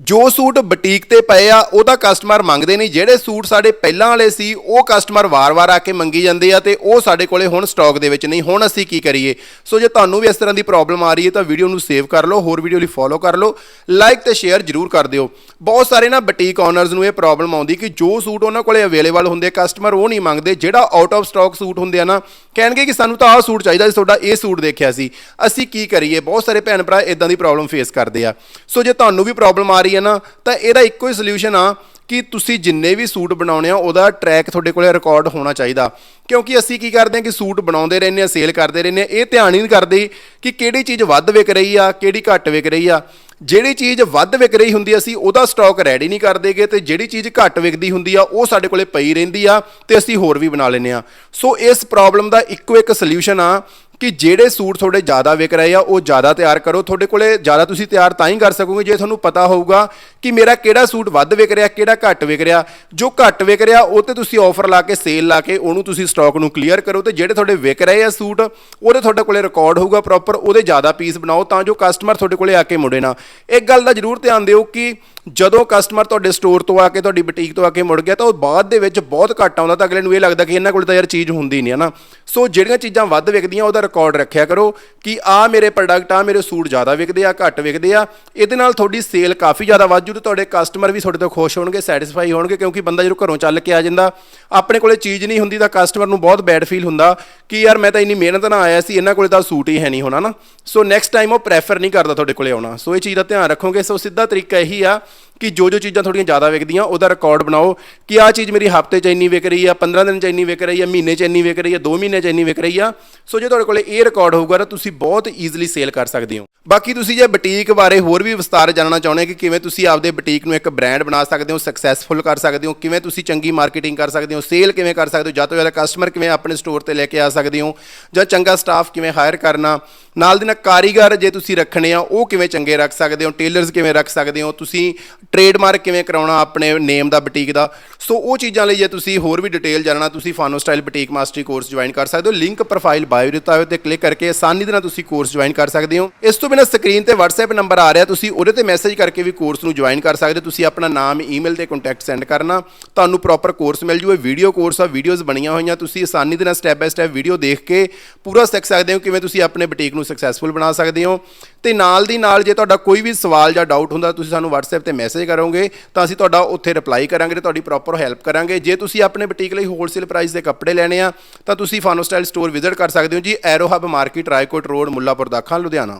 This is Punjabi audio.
ਜੋ ਸੂਟ ਬੁਟੀਕ ਤੇ ਪਏ ਆ, ਉਹਦਾ ਕਸਟਮਰ ਮੰਗਦੇ ਨਹੀਂ। ਜਿਹੜੇ ਸੂਟ ਸਾਡੇ ਪਹਿਲਾਂ ਵਾਲੇ ਸੀ, ਉਹ ਕਸਟਮਰ ਵਾਰ-ਵਾਰ ਆ ਕੇ ਮੰਗੀ ਜਾਂਦੇ ਆ ਤੇ ਉਹ ਸਾਡੇ ਕੋਲੇ ਹੁਣ ਸਟਾਕ ਦੇ ਵਿੱਚ ਨਹੀਂ। ਹੁਣ ਅਸੀਂ ਕੀ ਕਰੀਏ? ਸੋ ਜੇ ਤੁਹਾਨੂੰ ਵੀ ਇਸ ਤਰ੍ਹਾਂ ਦੀ ਪ੍ਰੋਬਲਮ ਆ ਰਹੀ ਹੈ, ਤਾਂ ਵੀਡੀਓ ਨੂੰ ਸੇਵ ਕਰ ਲਓ, ਹੋਰ ਵੀਡੀਓ ਲਈ ਫੋਲੋ ਕਰ ਲਓ ਲਾਈਕ ਤੇ ਸ਼ੇਅਰ ਜਰੂਰ ਕਰ ਦਿਓ। ਬਹੁਤ ਸਾਰੇ ਨਾ ਬੁਟੀਕ ਓਨਰਸ ਨੂੰ ਇਹ ਪ੍ਰੋਬਲਮ ਆਉਂਦੀ ਕਿ ਜੋ ਸੂਟ ਉਹਨਾਂ ਕੋਲੇ ਅਵੇਲੇਬਲ ਹੁੰਦੇ ਕਸਟਮਰ ਉਹ ਨਹੀਂ ਮੰਗਦੇ। ਜਿਹੜਾ ਆਊਟ ਆਫ ਸਟਾਕ ਸੂਟ ਹੁੰਦੇ ਆ ਨਾ, ਕਹਿਣਗੇ ਕਿ ਸਾਨੂੰ ਤਾਂ ਆਹ ਸੂਟ ਚਾਹੀਦਾ ਸੀ, ਤੁਹਾਡਾ ਇਹ ਸੂਟ ਦੇਖਿਆ ਸੀ। ਅਸੀਂ ਕੀ ਕਰੀਏ? ਬਹੁਤ ਸਾਰੇ ਭੈਣ ਭਰਾ ਇਦਾਂ ਦੀ ਪ੍ਰੋਬਲਮ ਫੇਸ ਕਰਦੇ ਆ। ਸੋ ਜੇ ਤੁਹਾਨੂੰ ਵੀ ਪ੍ਰੋਬਲਮ ਆ ਰਹੀ ਹੈ ਨਾ, ਤਾਂ ਇਹਦਾ ਇੱਕੋ ਹੀ ਸੋਲੂਸ਼ਨ ਆ ਕਿ ਤੁਸੀਂ ਜਿੰਨੇ ਵੀ ਸੂਟ ਬਣਾਉਣੇ ਆ, ਉਹਦਾ ਟਰੈਕ ਤੁਹਾਡੇ ਕੋਲੇ ਰਿਕਾਰਡ ਹੋਣਾ ਚਾਹੀਦਾ। ਕਿਉਂਕਿ ਅਸੀਂ ਕੀ ਕਰਦੇ ਹਾਂ ਕਿ ਸੂਟ ਬਣਾਉਂਦੇ ਰਹਿੰਦੇ ਆ ਸੇਲ ਕਰਦੇ ਰਹਿੰਦੇ ਆ ਇਹ ਧਿਆਨ ਹੀ ਨਹੀਂ ਕਰਦੇ ਕਿ ਕਿਹੜੀ ਚੀਜ਼ ਵੱਧ ਵਿਕ ਰਹੀ ਆ, ਕਿਹੜੀ ਘੱਟ ਵਿਕ ਰਹੀ ਆ। ਜਿਹੜੀ ਚੀਜ਼ ਵੱਧ ਵਿਕ ਰਹੀ ਹੁੰਦੀ ਅਸੀਂ ਉਹਦਾ ਸਟਾਕ ਰੈਡੀ ਨਹੀਂ ਕਰਦੇਗੇ ਤੇ ਜਿਹੜੀ ਚੀਜ਼ ਘੱਟ ਵਿਕਦੀ ਹੁੰਦੀ ਆ, ਉਹ ਸਾਡੇ ਕੋਲੇ ਪਈ ਰਹਿੰਦੀ ਆ ਤੇ ਅਸੀਂ ਹੋਰ ਵੀ ਬਣਾ ਲੈਂਦੇ ਆ ਸੋ ਇਸ ਪ੍ਰੋਬਲਮ ਦਾ ਇੱਕੋ ਇੱਕ ਸੋਲੂਸ਼ਨ ਆ ਕਿ ਜਿਹੜੇ ਸੂਟ ਤੁਹਾਡੇ ਜ਼ਿਆਦਾ ਵਿਕ ਰਹੇ ਆ, ਉਹ ਜ਼ਿਆਦਾ ਤਿਆਰ ਕਰੋ। ਤੁਹਾਡੇ ਕੋਲੇ ਜ਼ਿਆਦਾ ਤੁਸੀਂ ਤਿਆਰ ਤਾਂ ਹੀ ਕਰ ਸਕੋਗੇ ਜੇ ਤੁਹਾਨੂੰ ਪਤਾ ਹੋਊਗਾ ਕਿ ਮੇਰਾ ਕਿਹੜਾ ਸੂਟ ਵੱਧ ਵਿਕ ਰਿਹਾ, ਕਿਹੜਾ ਘੱਟ ਵਿਕ ਰਿਹਾ। ਜੋ ਘੱਟ ਵਿਕ ਰਿਹਾ, ਉਹ ਤੇ ਤੁਸੀਂ ਆਫਰ ਲਾ ਕੇ ਸੇਲ ਲਾ ਕੇ, ਉਹਨੂੰ ਤੁਸੀਂ ਸਟਾਕ ਨੂੰ ਕਲੀਅਰ ਕਰੋ ਤੇ ਜਿਹੜੇ ਤੁਹਾਡੇ ਵਿਕ ਰਹੇ ਆ ਸੂਟ, ਉਹਦੇ ਤੁਹਾਡੇ ਕੋਲੇ ਰਿਕਾਰਡ ਹੋਊਗਾ ਪ੍ਰੋਪਰ ਉਹਦੇ ਜ਼ਿਆਦਾ ਪੀਸ ਬਣਾਓ ਤਾਂ ਜੋ ਕਸਟਮਰ ਤੁਹਾਡੇ ਕੋਲੇ ਆ ਕੇ ਮੁੜੇ ਨਾ। ਇੱਕ ਗੱਲ ਦਾ ਜ਼ਰੂਰ ਧਿਆਨ ਦਿਓ ਕਿ ਜਦੋਂ ਕਸਟਮਰ ਤੁਹਾਡੇ ਸਟੋਰ ਤੋਂ ਆ ਕੇ, ਤੁਹਾਡੀ ਬੁਟੀਕ ਤੋਂ ਆ ਕੇ ਮੁੜ ਗਿਆ, ਤਾਂ ਉਹ ਬਾਅਦ ਦੇ ਵਿੱਚ ਬਹੁਤ ਘੱਟ ਆਉਂਦਾ ਤਾਂ ਅਗਲੇ ਨੂੰ ਇਹ ਲੱਗਦਾ ਕਿ ਇਹਨਾਂ ਕੋਲ ਤਾਂ ਯਾਰ ਚੀਜ਼ ਹੁੰਦੀ ਨਹੀਂ ਹੈ ਨਾ। ਸੋ ਜਿਹੜੀਆਂ ਚੀਜ਼ਾਂ ਵੱਧ ਵਿਕਦੀਆਂ, ਉਹਦਾ ਰਿਕਾਰਡ ਰੱਖਿਆ ਕਰੋ ਕਿ ਆ ਮੇਰੇ ਪ੍ਰੋਡਕਟ ਆ ਮੇਰੇ ਸੂਟ ਜ਼ਿਆਦਾ ਵਿਕਦੇ ਆ, ਘੱਟ ਵਿਕਦੇ ਆ। ਇਹਦੇ ਨਾਲ ਤੁਹਾਡੀ ਸੇਲ ਕਾਫੀ ਜ਼ਿਆਦਾ ਵੱਧ ਜੂ ਤੇ ਤੁਹਾਡੇ ਕਸਟਮਰ ਵੀ ਤੁਹਾਡੇ ਤੋਂ ਖੁਸ਼ ਹੋਣਗੇ ਸੈਟੀਸਫਾਈ ਹੋਣਗੇ, ਕਿਉਂਕਿ ਬੰਦਾ ਜਦੋਂ ਘਰੋਂ ਚੱਲ ਕੇ ਆ ਜਾਂਦਾ, ਆਪਣੇ ਕੋਲੇ ਚੀਜ਼ ਨਹੀਂ ਹੁੰਦੀ ਤਾਂ ਕਸਟਮਰ ਨੂੰ ਬਹੁਤ ਬੈਡ ਫੀਲ ਹੁੰਦਾ ਕਿ ਯਾਰ ਮੈਂ ਤਾਂ ਇੰਨੀ ਮਿਹਨਤ ਨਾਲ ਆਇਆ ਸੀ, ਇਹਨਾਂ ਕੋਲੇ ਤਾਂ ਸੂਟ ਹੀ ਹੈ ਨਹੀਂ ਹੋਣਾ ਨਾ। ਸੋ ਨੈਕਸਟ ਟਾਈਮ ਉਹ ਪ੍ਰੈਫਰ ਨਹੀਂ ਕਰਦਾ ਤੁਹਾਡੇ ਕੋਲੇ ਆਉਣਾ। ਸੋ ਇਹ ਚੀਜ਼ ਦਾ ਧਿਆਨ ਰੱਖੋਗੇ। ਸੋ ਸਿੱਧਾ ਤਰੀਕਾ ਇਹੀ ਆ ਕਿ ਜੋ ਜੋ ਚੀਜ਼ਾਂ ਥੋੜੀਆਂ ਜ਼ਿਆਦਾ ਵਿਕਦੀਆਂ, ਉਹਦਾ ਰਿਕਾਰਡ ਬਣਾਓ ਕਿ ਆਹ ਚੀਜ਼ ਮੇਰੀ ਹਫ਼ਤੇ 'ਚ ਇੰਨੀ ਵਿਕ ਰਹੀ ਆ 15 ਦਿਨ 'ਚ ਇੰਨੀ ਵਿਕ ਰਹੀ ਆ, ਮਹੀਨੇ 'ਚ ਇੰਨੀ ਵਿਕ ਰਹੀ ਆ 2 ਮਹੀਨੇ 'ਚ ਇੰਨੀ ਵਿਕ ਰਹੀ ਆ। ਸੋ ਜੇ ਤੁਹਾਡੇ ਕੋਲੇ ਇਹ ਰਿਕਾਰਡ ਹੋਊਗਾ ਤਾਂ ਤੁਸੀਂ ਬਹੁਤ ਈਜ਼ੀਲੀ ਸੇਲ ਕਰ ਸਕਦੇ ਹੋ। ਬਾਕੀ ਤੁਸੀਂ ਜੇ ਬੁਟੀਕ ਬਾਰੇ ਹੋਰ ਵੀ ਵਿਸਤਾਰ ਜਾਣਨਾ ਚਾਹੁੰਦੇ ਹੋ ਕਿ ਕਿਵੇਂ ਤੁਸੀਂ ਆਪਦੇ ਬੁਟੀਕ ਨੂੰ ਇੱਕ ਬ੍ਰਾਂਡ ਬਣਾ ਸਕਦੇ ਹੋ ਸਕਸੈਸਫੁਲ ਕਰ ਸਕਦੇ ਹੋ, ਕਿਵੇਂ ਤੁਸੀਂ ਚੰਗੀ ਮਾਰਕੀਟਿੰਗ ਕਰ ਸਕਦੇ ਹੋ ਸੇਲ ਕਿਵੇਂ ਕਰ ਸਕਦੇ ਹੋ, ਜਾਂ ਤੋਂ ਜ਼ਿਆਦਾ ਕਸਟਮਰ ਕਿਵੇਂ ਆਪਣੇ ਸਟੋਰ ਤੇ ਲੈ ਕੇ ਆ ਸਕਦੇ ਹੋ, ਜਾਂ ਚੰਗਾ ਸਟਾਫ ਕਿਵੇਂ ਹਾਇਰ ਕਰਨਾ, ਨਾਲ ਦੀ ਨਾਲ ਕਾਰੀਗਰ ਜੇ ਤੁਸੀਂ ਰੱਖਣੇ ਆ, ਉਹ ਕਿਵੇਂ ਚੰਗੇ ਰੱਖ ਸਕਦੇ ਹੋ ਟੇਲਰਸ ਕਿਵੇਂ ਰੱਖ ਸਕਦੇ ਹੋ, ਤੁਸੀਂ ਟ੍ਰੇਡਮਾਰਕ ਕਿਵੇਂ ਕਰਾਉਣਾ ਆਪਣੇ ਨੇਮ ਦਾ ਬੁਟੀਕ ਦਾ, ਸੋ ਉਹ ਚੀਜ਼ਾਂ ਲਈ ਜੇ ਤੁਸੀਂ ਹੋਰ ਵੀ ਡਿਟੇਲ ਜਾਣਨਾ, ਤੁਸੀਂ ਫਾਨੋ style boutique mastery course join ਕਰ ਸਕਦੇ ਹੋ ਲਿੰਕ ਪ੍ਰੋਫਾਈਲ ਬਾਇਓ ਦਿੱਤਾ ਹੋਇਆ ਤੇ ਕਲਿੱਕ ਕਰਕੇ ਆਸਾਨੀ ਦੇ ਨਾਲ ਤੁਸੀਂ ਕੋਰਸ ਜੁਆਇਨ ਕਰ ਸਕਦੇ ਹੋ। ਇਸ ਤੋਂ ਬਿਨਾਂ ਸਕਰੀਨ ਤੇ WhatsApp ਨੰਬਰ ਆ ਰਿਹਾ, ਤੁਸੀਂ ਉਹਦੇ ਤੇ ਮੈਸੇਜ ਕਰਕੇ ਵੀ ਕੋਰਸ ਨੂੰ ਜੁਆਇਨ ਕਰ ਸਕਦੇ ਹੋ। ਤੁਸੀਂ ਆਪਣਾ ਨਾਮ ਈਮੇਲ ਤੇ ਕੰਟੈਕਟ ਸੈਂਡ ਕਰਨਾ। ਤੁਹਾਨੂੰ ਪ੍ਰੋਪਰ ਕੋਰਸ ਮਿਲ ਜੂ। ਇਹ ਵੀਡੀਓ ਕੋਰਸ ਆ ਵੀਡੀਓਜ਼ ਬਣੀਆਂ ਹੋਈਆਂ। ਤੁਸੀਂ ਆਸਾਨੀ ਦੇ ਨਾਲ ਸਟੈਪ ਬਾਈ ਸਟੈਪ ਵੀਡੀਓ ਦੇਖ ਕੇ ਪੂਰਾ ਸਿੱਖ ਸਕਦੇ ਹੋ, ਕਿਵੇਂ ਤੁਸੀਂ ਆਪਣੇ ਬੁਟੀਕ ਨੂੰ ਸਕਸੈਸਫੁਲ ਬਣਾ ਸਕਦੇ ਹੋ। ਤੇ ਨਾਲ ਦੀ ਨਾਲ ਜੇ ਤੁਹਾਡਾ ਕੋਈ ਵੀ ਸਵਾਲ ਜਾਂ ਡਾਊਟ ਹੁੰਦਾ, ਤੁਸੀਂ ਸਾਨੂੰ WhatsApp ਤੇ ਮੈਸੇਜ ਕਰੋਗੇ, ਤਾਂ ਅਸੀਂ ਤੁਹਾਡਾ ਉੱਥੇ ਰਿਪਲਾਈ ਕਰਾਂਗੇ ਤੇ ਤੁਹਾਡੀ ਪ੍ਰੋਪਰ ਹੈਲਪ ਕਰਾਂਗੇ। ਜੇ ਤੁਸੀਂ ਆਪਣੇ ਬੁਟੀਕ ਲਈ ਹੋਲਸੇਲ ਪ੍ਰਾਈਸ ਦੇ ਕੱਪੜੇ ਲੈਣੇ ਆ, ਤਾਂ ਤੁਸੀਂ ਫਾਨੋ ਸਟਾਈਲ ਸਟੋਰ ਵਿਜ਼ਿਟ ਕਰ ਸਕਦੇ ਹੋ ਜੀ aero hub market Raikot road Mullanpur Dakha Ludhiana